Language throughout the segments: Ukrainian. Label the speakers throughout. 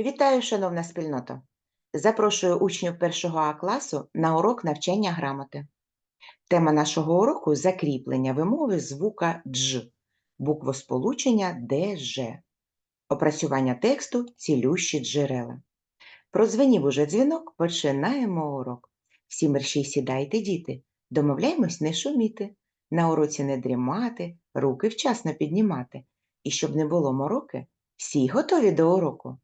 Speaker 1: Вітаю, шановна спільнота! Запрошую учнів першого А класу на урок навчання грамоти. Тема нашого уроку закріплення вимови звука дж, буквосполучення ДЖ, опрацювання тексту цілющі джерела. Прозвенів уже дзвінок, починаємо урок. Всі мерщій сідайте, діти, домовляємось не шуміти, на уроці не дрімати, руки вчасно піднімати. І щоб не було мороки, всі готові до уроку.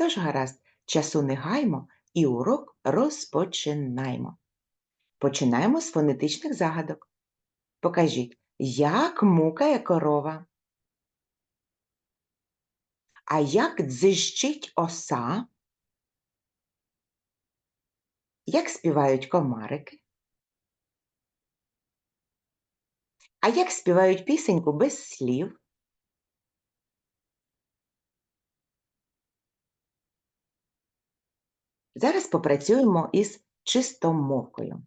Speaker 1: Тож гаразд, часу не гаймо і урок розпочинаємо. Починаємо з фонетичних загадок. Покажіть, як мукає корова. А як дзищить оса? Як співають комарики? А як співають пісеньку без слів? Зараз попрацюємо із чистомовкою.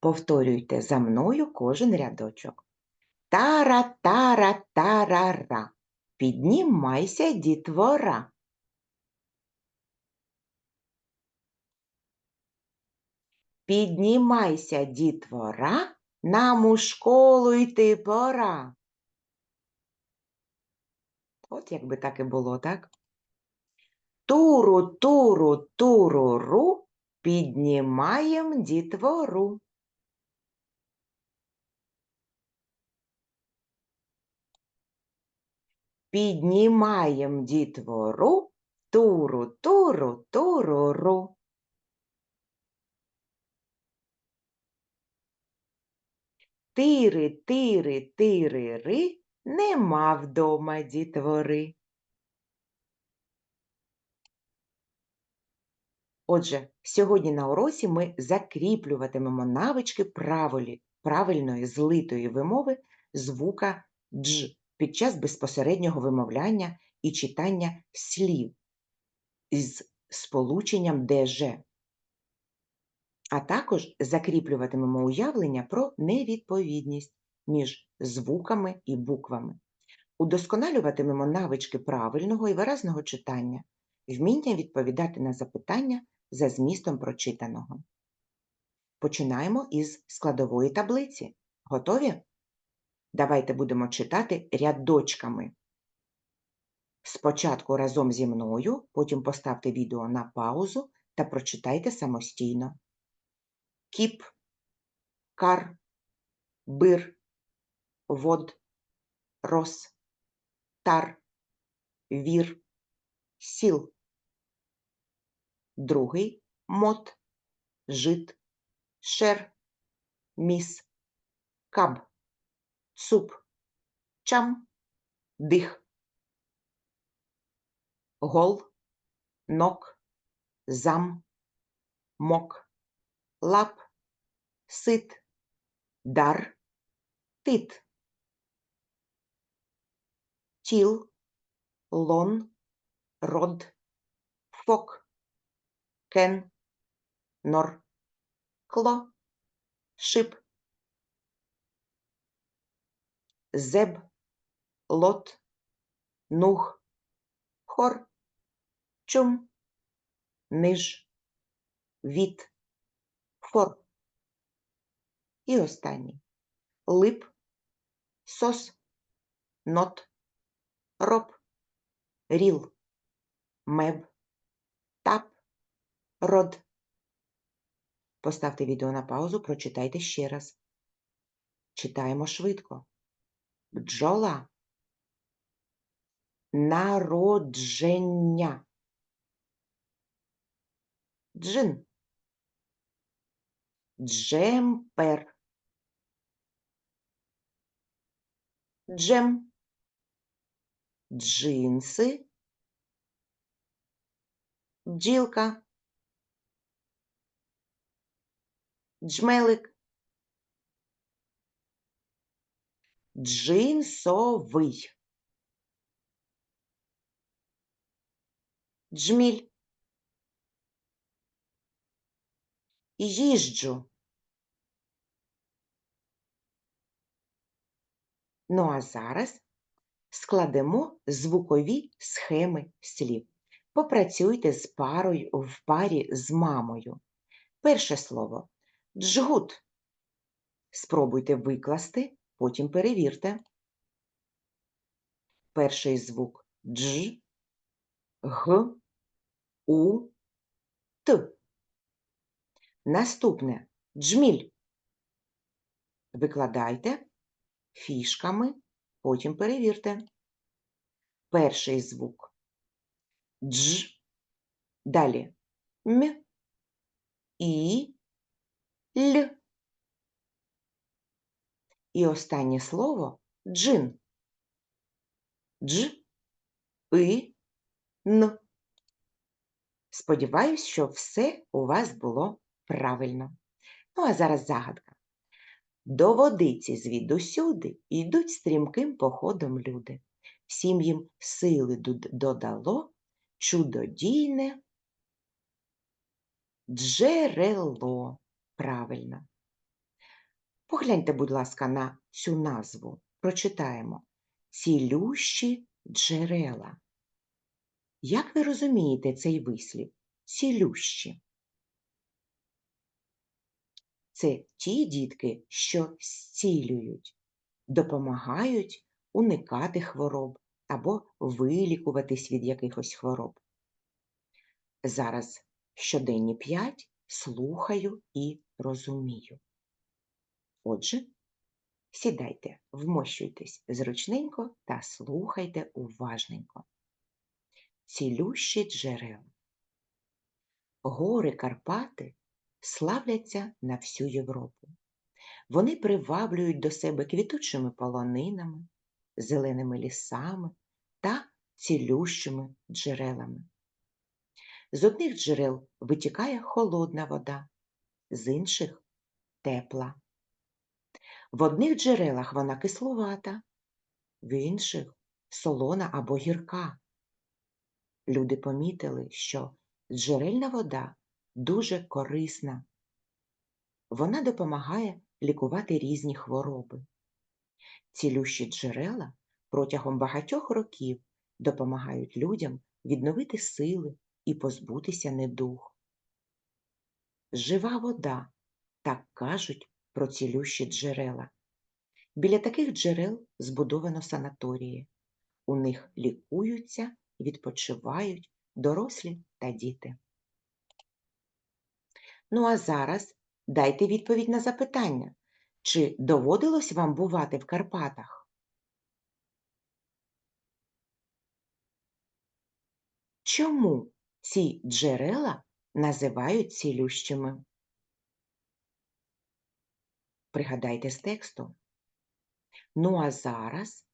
Speaker 1: Повторюйте за мною кожен рядочок. Тара, тара, тарара. Піднімайся, дітвора. Піднімайся, дітвора, нам у школу йти пора. От якби так і було, так? Туру, туру, туруру, піднімаєм дітвору. Піднімаєм дітвору, туру, туру, туруру. Тири, тири, тири-ри, нема вдома дітвори. Отже, сьогодні на уроці ми закріплюватимемо навички правилі, правильної злитої вимови звука дж під час безпосереднього вимовляння і читання слів із сполученням ДЖ. А також закріплюватимемо уявлення про невідповідність між звуками і буквами. Удосконалюватимемо навички правильного і виразного читання, вміння відповідати на запитання за змістом прочитаного. Починаємо із складової таблиці. Готові? Давайте будемо читати рядочками. Спочатку разом зі мною, потім поставте відео на паузу та прочитайте самостійно. Кіп, кар, бир, вод, рос, тар, вір, сіл. Другий мот, жит, шер, міс, каб, цуп, чам, дих. Гол, нок, зам, мок, лап, сит, дар, тит. Тіл, лон, род, фок, кен, нор, кло, шип, зеб, лот, нух, хор, чум, ниж, від, фор. І останній. Лип, сос, нот, роб, ріл, меб, тап, род. Поставте відео на паузу, прочитайте ще раз. Читаємо швидко. Бджола. Народження. Джин. Джемпер. Джем. Джинси. Бджілка. Джмелик. Джинсовий. Джміль. Їжджу. Ну, а зараз складемо звукові схеми слів. Попрацюйте з парою в парі з мамою. Перше слово джгут. Спробуйте викласти, потім перевірте. Перший звук дж, г, у, т. Наступне джміль. Викладайте фішками, потім перевірте. Перший звук дж, далі м, і, л. І останнє слово джин. Дж, и, н. Сподіваюсь, що все у вас було правильно. Ну, а зараз загадка. До водиці звідусюди йдуть стрімким походом люди. Всім їм сили додало чудодійне джерело. Правильно. Погляньте, будь ласка, на цю назву. Прочитаємо. Цілющі джерела. Як ви розумієте цей вислів? Цілющі. Це ті дітки, що зцілюють, допомагають уникати хвороб або вилікуватись від якихось хвороб. Зараз щоденні п'ять слухаю і розумію. Отже, сідайте, вмощуйтесь зручненько та слухайте уважненько. Цілющі джерела. Гори Карпати славляться на всю Європу. Вони приваблюють до себе квітучими полонинами, зеленими лісами та цілющими джерелами. З одних джерел витікає холодна вода, з інших тепла. В одних джерелах вона кисловата, в інших солона або гірка. Люди помітили, що джерельна вода дуже корисна. Вона допомагає лікувати різні хвороби. Цілющі джерела протягом багатьох років допомагають людям відновити сили і позбутися недуг. Жива вода, так кажуть про цілющі джерела. Біля таких джерел збудовано санаторії. У них лікуються, відпочивають дорослі та діти. Ну а зараз дайте відповідь на запитання. Чи доводилось вам бувати в Карпатах? Чому ці джерела називають цілющими? Пригадайте з тексту. Ну а зараз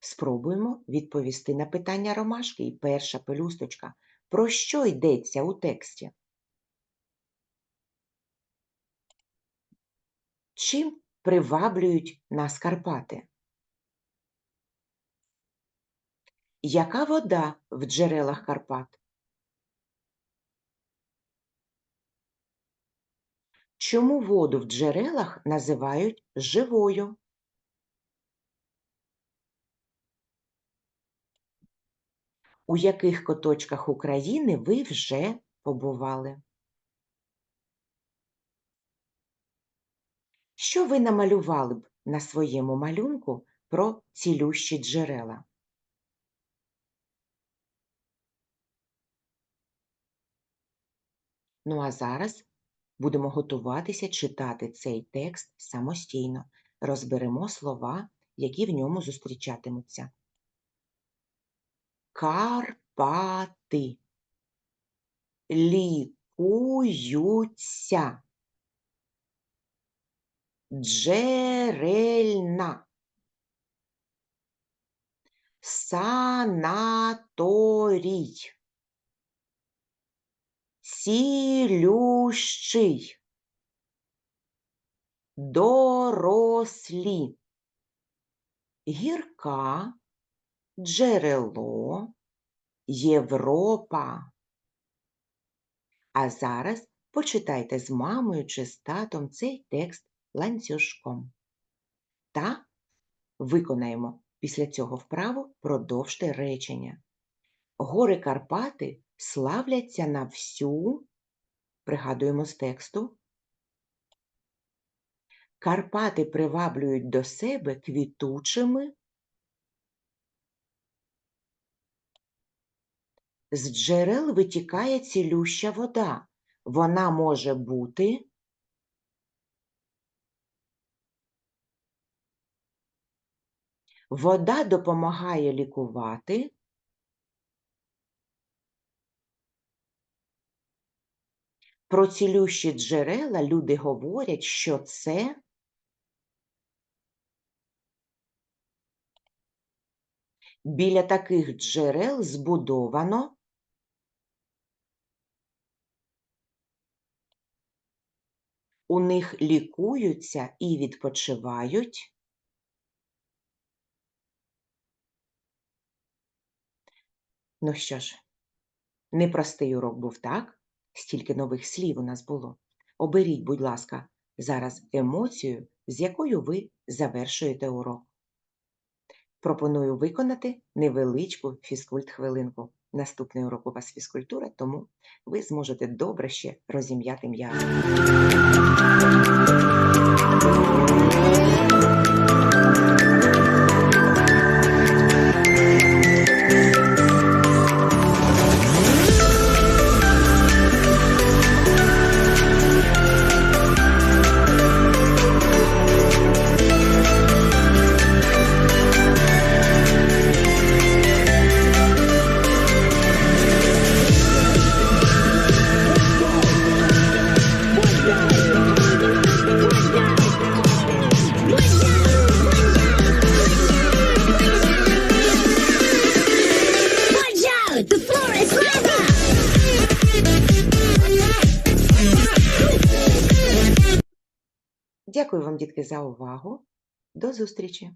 Speaker 1: спробуємо відповісти на питання ромашки. І перша пелюсточка. Про що йдеться у тексті? Чим приваблюють нас Карпати? Яка вода в джерелах Карпат? Чому воду в джерелах називають живою? У яких куточках України ви вже побували? Що ви намалювали б на своєму малюнку про цілющі джерела? Ну а зараз будемо готуватися читати цей текст самостійно. Розберемо слова, які в ньому зустрічатимуться. Карпати лікуються. Джерельна. Санаторій. Цілющий. Дорослі. Гірка. Джерело. Європа. А зараз почитайте з мамою чи з татом цей текст ланцюжком. Та виконаємо Після цього вправо продовжте речення. Гори Карпати славляться на всю, пригадуємо з тексту. Карпати приваблюють до себе квітучими. З джерел витікає цілюща вода. Вона може бути Вода допомагає лікувати. Про цілющі джерела люди говорять, що це біля таких джерел збудовано у них лікуються і відпочивають Ну що ж, непростий урок був, так? Стільки нових слів у нас було. Оберіть, будь ласка, зараз емоцію, з якою ви завершуєте урок. Пропоную виконати невеличку фізкульт-хвилинку. Наступний урок у вас фізкультура, тому ви зможете добре ще розім'яти м'язи. Дякую вам, дітки, за увагу. До зустрічі!